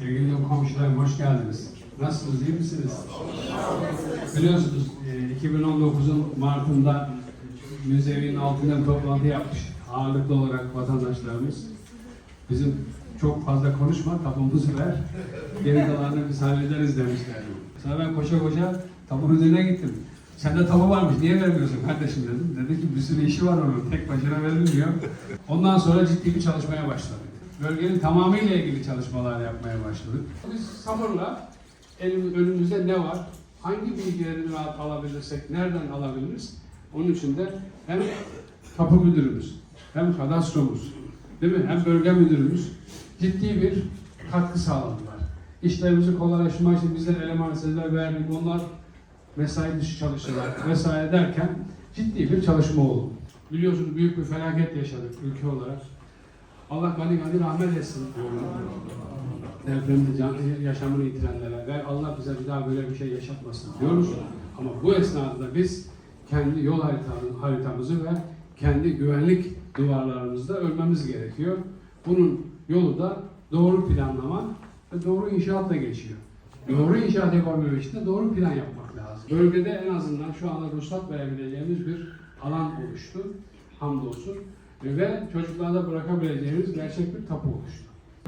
Sevgili komşularım hoş geldiniz. Nasılsınız, iyi misiniz? Biliyorsunuz e, 2019'un Mart'ında müzenin altından toplantı yapmış. Ağırlıklı olarak vatandaşlarımız. Bizim çok fazla konuşma, tapumuzu ver. Geri kalanını biz hallederiz demişler. Sonra ben koşa koşa tapun üzerine gittim. Sende tapu varmış, niye vermiyorsun kardeşim dedim. Dedi ki bir sürü işi var onun, tek başına verilmiyor. Ondan sonra ciddi bir çalışmaya başladık. Bölgenin tamamıyla ilgili çalışmalar yapmaya başladık. Biz sabırla elim, önümüzde ne var, hangi bilgileri rahat alabilirsek, nereden alabiliriz? Onun için de hem tapu müdürümüz, hem kadastromuz, değil mi? Hem bölge müdürümüz ciddi bir katkı sağladılar. İşlerimizi kolaylaştırmak için bizler eleman sizler verdik. Onlar mesai dışı çalıştılar vesaire derken ciddi bir çalışma oldu. Biliyorsunuz büyük bir felaket yaşadık ülke olarak. Allah gani gani rahmet etsin diyorum. Depremde can, yaşamını yitirenlere ve Allah bize bir daha böyle bir şey yaşatmasın diyoruz. Ama bu esnada biz kendi yol haritamızı, haritamızı ve kendi güvenlik duvarlarımızda örmemiz gerekiyor. Bunun yolu da doğru planlama ve doğru inşaatla geçiyor. Doğru inşaat yapabilmek için de doğru plan yapmak lazım. Bölgede en azından şu anda ruhsat verebileceğimiz bir alan oluştu. Hamdolsun. Ve çocuklarda bırakabileceğimiz gerçek bir tapu oluştu.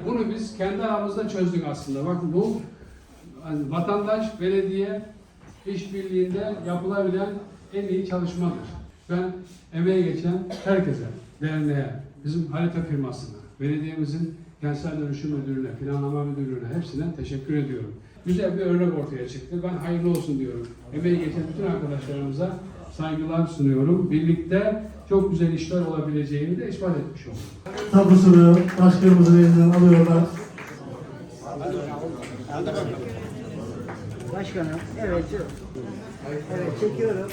Bunu biz kendi aramızda çözdük aslında. Bakın bu hani vatandaş, belediye işbirliğinde yapılabilen en iyi çalışmadır. Ben emeği geçen herkese, derneğe, bizim harita firmasına, belediyemizin kentsel dönüşüm müdürüne, planlama müdürlüğüne hepsine teşekkür ediyorum. Güzel bir örnek ortaya çıktı. Ben hayırlı olsun diyorum. Emeği geçen bütün arkadaşlarımıza saygılar sunuyorum. Birlikte çok güzel işler olabileceğini de ispat etmiş olduk. Tabusunu başkanımızın elinden alıyorlar. Başkanım, evet. Evet, çekiyorum.